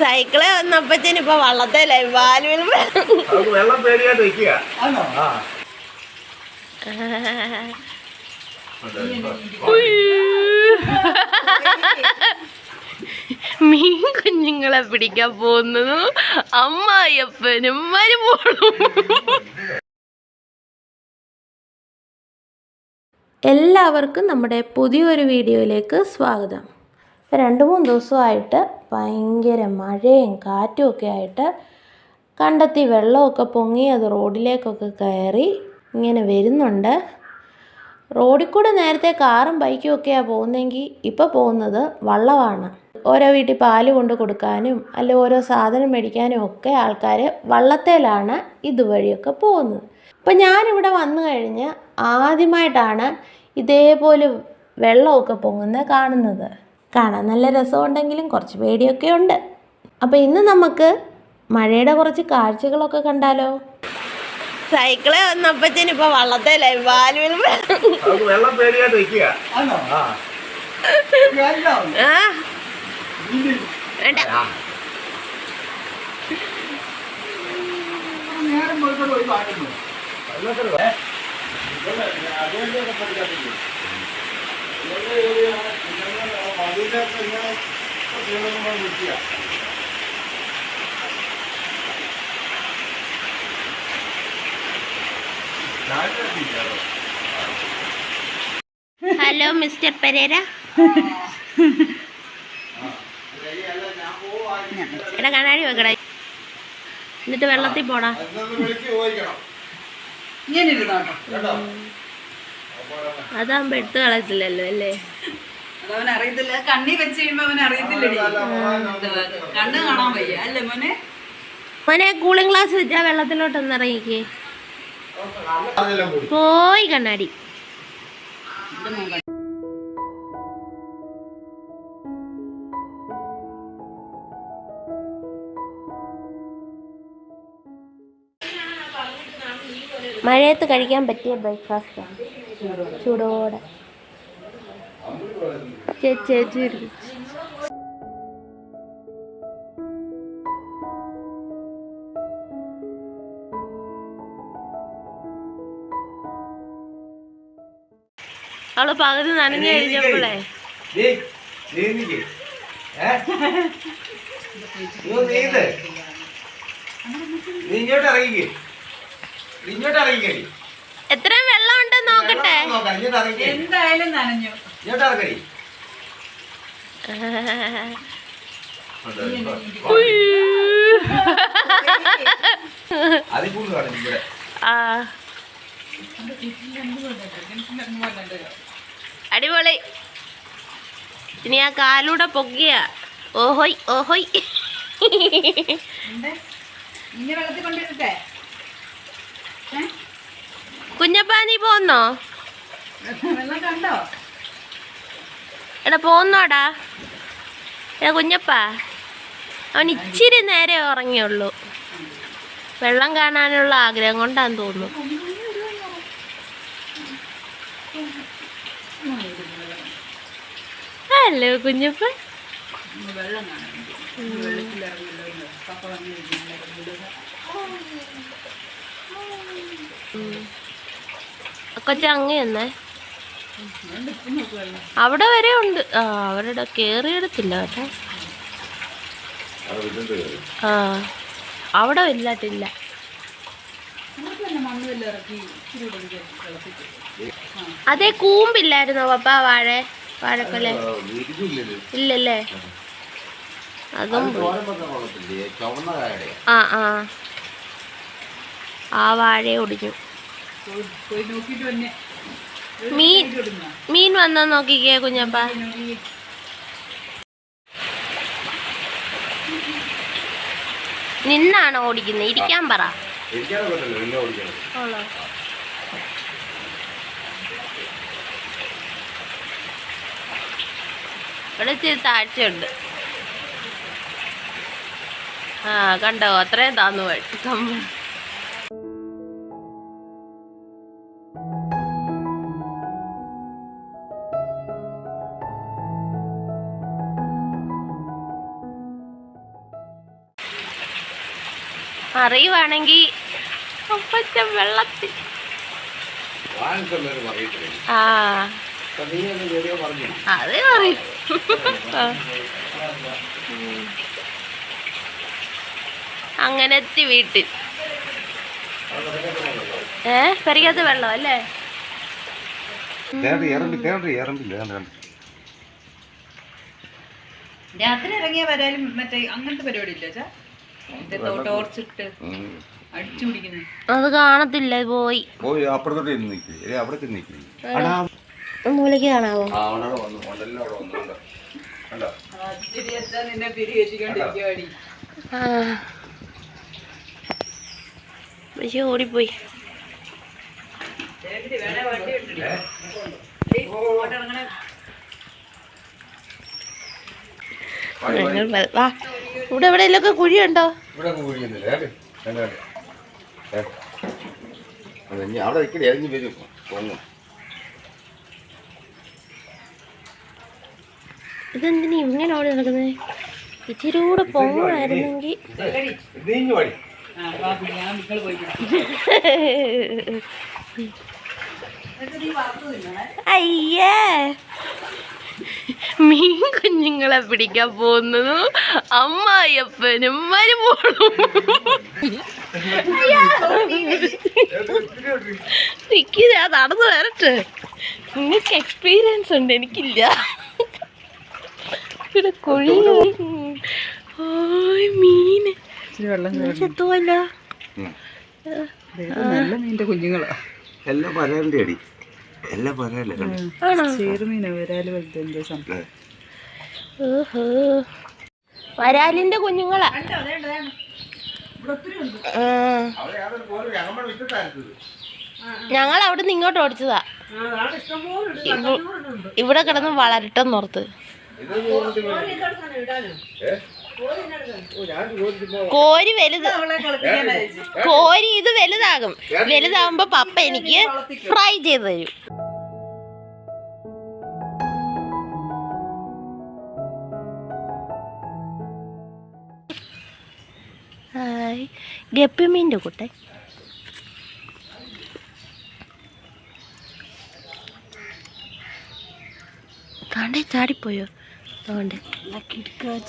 സൈക്കിളെ വന്നപ്പച്ചന് ഇപ്പൊ വള്ളത്തേലേ വാലുവിൽ വെള്ളം പേടിയായിട്ട് വെക്കുക മീൻ കുഞ്ഞുങ്ങളെ പിടിക്കാൻ പോകുന്നതും അമ്മായിയപ്പനും മരുമോളും. എല്ലാവർക്കും നമ്മുടെ പുതിയൊരു വീഡിയോയിലേക്ക് സ്വാഗതം. രണ്ട് മൂന്ന് ദിവസമായിട്ട് ഭയങ്കര മഴയും കാറ്റും ഒക്കെ ആയിട്ട് കണ്ടെത്തി വെള്ളമൊക്കെ പൊങ്ങി അത് റോഡിലേക്കൊക്കെ കയറി ഇങ്ങനെ വരുന്നുണ്ട്. റോഡിൽ കൂടെ നേരത്തെ കാറും ബൈക്കും ഒക്കെയാണ് പോകുന്നതെങ്കിൽ ഇപ്പോൾ പോകുന്നത് വള്ളമാണ്. ഓരോ വീട്ടിൽ പാൽ കൊണ്ട് കൊടുക്കാനും അല്ലെ ഓരോ സാധനം മേടിക്കാനും ഒക്കെ ആൾക്കാർ വള്ളത്തേലാണ് ഇതുവഴിയൊക്കെ പോകുന്നത്. അപ്പം ഞാനിവിടെ വന്നു കഴിഞ്ഞ് ആദ്യമായിട്ടാണ് ഇതേപോലെ വെള്ളമൊക്കെ പൊങ്ങുന്നത് കാണുന്നത്. കാണാൻ നല്ല രസമുണ്ടെങ്കിലും കുറച്ച് പേടിയൊക്കെ ഉണ്ട്. അപ്പോൾ ഇന്ന് നമുക്ക് മഴയുടെ കുറച്ച് കാഴ്ചകളൊക്കെ കണ്ടാലോ? സൈക്കിൾ വന്നപ്പച്ചന് ഇപ്പൊ വള്ളത്തേലേ വാലുവിൽ വെള്ളം പേടിയായിട്ട് വെക്കുക വേണ്ട. നേരം പോയിക്കൊണ്ട് പോയി പാടുന്നു ഹലോ മിസ്റ്റർ പെരേര എടാ കണ്ണാടി വെക്കടാ എന്നിട്ട് വെള്ളത്തിൽ പോടാ. ഇങ്ങനെ ഇരുന്നാട്ടോ? അതാകുമ്പോ എടുത്ത് കളയത്തില്ലല്ലോ അല്ലേ? അറിയത്തില്ല. കണ്ണി വെച്ച് കഴിയുമ്പോ അവൻ അറിയത്തില്ലടി. കണ്ണ് കാണാൻ വയ്യ. അല്ലേ മോനെ? മോനെ കൂളിംഗ് ഗ്ലാസ് വെച്ചാ വെള്ളത്തിലോട്ടൊന്ന് ഇറങ്ങിക്കേ. പോയി. പോയി കണ്ണാടി. മഴയത്ത് കഴിക്കാൻ പറ്റിയ ബ്രേക്ക്ഫാസ്റ്റ് ചൂടോടെ. ചേച്ചി. അവൾ പകുതി നനഞ്ഞു കഴിഞ്ഞപ്പോളേ. ഇങ്ങോട്ട് ഇറങ്ങിക്ക്. ഇങ്ങോട്ട് എത്രയും വെള്ളം നോക്കട്ടെ എന്തായാലും നനഞ്ഞു. അടിപൊളി. ഇനി ആ കാലൂടെ പൊക്കിയ. ഓഹോയ് ഓഹോയ്. ഇങ്ങനെ ഇനി വെള്ളത്തിൽ കൊണ്ടിരുട്ടെ കുഞ്ഞപ്പാ നീ പോന്നോ? എടാ പോന്നോടാ. എടാ കുഞ്ഞപ്പാ അവൻ ഇച്ചിരി നേരെ ഉറങ്ങിയുള്ളൂ. വെള്ളം കാണാനുള്ള ആഗ്രഹം കൊണ്ടാന്ന് തോന്നുന്നു. ഹലോ കുഞ്ഞപ്പ. ഇന്ന് വന്നിരിക്കുന്നുണ്ട് കൊച്ച അങ്ങയെന്നേ അവിടെ വരെ ഉണ്ട്. ആ അവരുടെ കേറിയെടുത്തില്ല കേട്ടോ. ആ അവിടെ ഇല്ലാട്ടില്ല അതെ കൂമ്പില്ലായിരുന്നോ പപ്പ വാഴ വാഴക്കൊല ഇല്ലല്ലേ? അതും ആ ആ. ആ വാഴ ഒടിഞ്ഞു പോയി പോയി നോക്കിയിട്ട് തന്നെ മീൻ മീൻ വന്നോ നോക്കിക്കേ കുഞ്ഞപ്പ. നിന്നാണ് ഓടിക്കുന്നത് ഇരിക്കാൻ പറ. ഇവിടെ ഇച്ചിരി താഴ്ചയുണ്ട്. ആ കണ്ടോ? അത്രയും താന്നു കമ്പ് അറിയുവാണെങ്കിൽ അപ്പച്ച വെള്ളത്തിൽ. ആ. അത്. ഉം. അങ്ങനെത്തി വീട്ടിൽ. ഏ? പെരിയാത്ത വെള്ളം അല്ലേ? രാത്രി ഇറങ്ങിയ വരാലും മറ്റേ അങ്ങനത്തെ പരിപാടി ഇല്ല അത് കാണത്തില്ല പോയി. പോയി അപ്പുറത്തോട്ട് നിൽക്കില്ലേ അവിടെ നിൽക്കില്ലേ മൂലയ്ക്ക് കാണാവോ? പക്ഷെ ഓടിപ്പോയി. വേണേ വണ്ടി ഇട്ടില്ലേ ഞങ്ങൾ വാ. ഇവിടെ എവിടെയെങ്കിലൊക്കെ കുഴിയുണ്ടോ? ഇവിടെ അത് അവിടെ നിൽക്കണേ എറിഞ്ഞ് വരും. പൊങ്ങും ഇതെന്തിനാ ഇങ്ങനെ ഓടി നടക്കുന്നത് ഇച്ചിരി കൂടെ പോയി അയ്യേ. മീൻ കുഞ്ഞുങ്ങളെ പിടിക്കാൻ പോകുന്നതും അമ്മായിയപ്പനും മരുമോളും. ഞാൻ നടന്നു വരട്ടെ. നിങ്ങൾക്ക് എക്സ്പീരിയൻസ് ഉണ്ട് എനിക്കില്ല. ഇവിടെ കുഴി ഓയ് മീന്. ഇച്ചിരി വെള്ളം ചെത്തുവല്ല നല്ല മീന്റെ കുഞ്ഞുങ്ങളാ. എല്ലാം പറയാൻ അടി എല്ലാം ചെറുമീന വരാൽ സംഭവം. ഓഹോ. വരാലിന്റെ കുഞ്ഞുങ്ങളാ. ഞങ്ങൾ അവിടെ നിന്ന് ഇങ്ങോട്ട് ഓടിച്ചതാ. ഇവ- ഇവിടെ കിടന്ന് വളരട്ടെന്നോർത്ത് കോരി വലുത്. കോരി ഇത് വലുതാകും. വലുതാകുമ്പോ പപ്പ എനിക്ക് ഫ്രൈ ചെയ്ത് തരും. ഗപ്പിമീന്റെ കൂട്ടെ. താണ്ടേ ചാടിപ്പോയോ? അതുകൊണ്ട്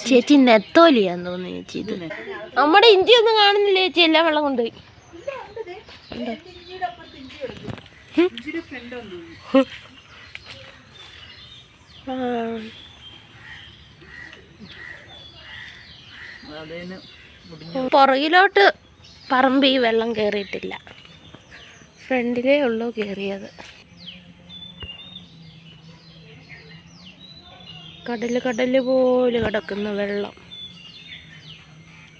ചേച്ചി നെത്തോലിയാന്ന് തോന്നുന്നു ചേച്ചി ഇത്. നമ്മുടെ ഇന്ത്യ ഒന്നും കാണുന്നില്ല ചേച്ചി എല്ലാം വെള്ളം കൊണ്ടുപോയി. പുറകിലോട്ട് പറമ്പ് ഈ വെള്ളം കയറിയിട്ടില്ല ഫ്രണ്ടിലേ ഉള്ളൂ കയറിയത് കടൽ കടൽ പോലെ കിടക്കുന്ന വെള്ളം.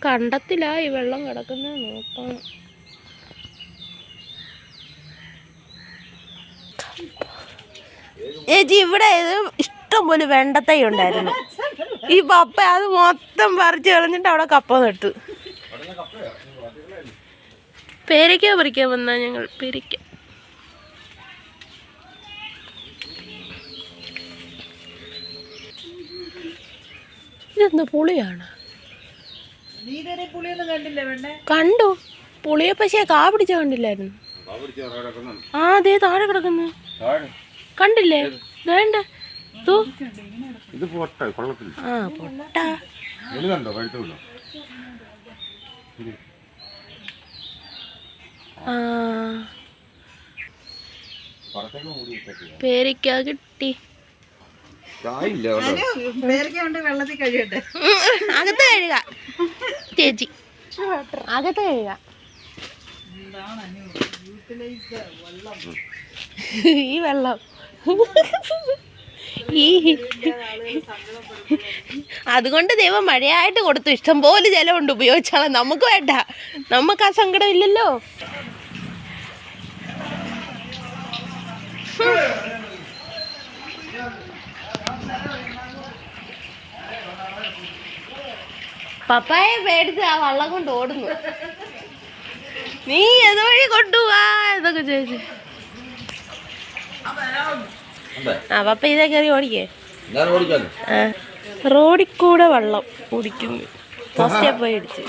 കണ്ടത്തില്ല ഈ വെള്ളം കിടക്കുന്ന നോക്കണം. ചേച്ചി ഇവിടെ ഇഷ്ടം പോലെ വെണ്ടത്തൈ ഉണ്ടായിരുന്നു. ഈ പപ്പ അത് മൊത്തം പറിച്ചു കളഞ്ഞിട്ട് അവിടെ കപ്പ നട്ടു. പേരയ്ക്ക പറിക്കാൻ വന്നാ ഞങ്ങൾ പേരയ്ക്ക. ഇതെന്താ പുളിയാണ്? കണ്ടു. പുളിയെ പക്ഷേ കാ പിടിച്ച കണ്ടില്ലായിരുന്നു. ആ അതേ താഴെ കിടക്കുന്നു. കണ്ടില്ലേ? വേണ്ട തൂ. ഇത് പൊട്ട കൊള്ളത്തില്ല. ആ പൊട്ട. വലുതുണ്ടോ? പഴുത്തുണ്ടോ കിട്ടി. വെള്ളത്തിൽ കഴിയട്ടെ അകത്ത് കഴുക. ചേച്ചി. അകത്ത് കഴുക. ഈ വെള്ളം. ഈ അതുകൊണ്ട് ദൈവം മഴയായിട്ട് കൊടുത്തു. ഇഷ്ടം പോലെ ജലമുണ്ട് ഉപയോഗിച്ചാളെ. നമുക്ക് വേണ്ട. നമുക്ക് ആ സങ്കടം ഇല്ലല്ലോ. പപ്പായെ പേടിച്ച് ആ വള്ളം കൊണ്ട് ഓടുന്നു. നീ ഏത് വഴി കൊണ്ടുപോവാ എന്നൊക്കെ ചോദിച്ചു. ആ പപ്പ ഇതേ കയറി ഓടിക്കേ? റോഡിൽ കൂടെ വെള്ളം കുടിക്കും. ഫസ്റ്റ് പോയി അടിച്ച്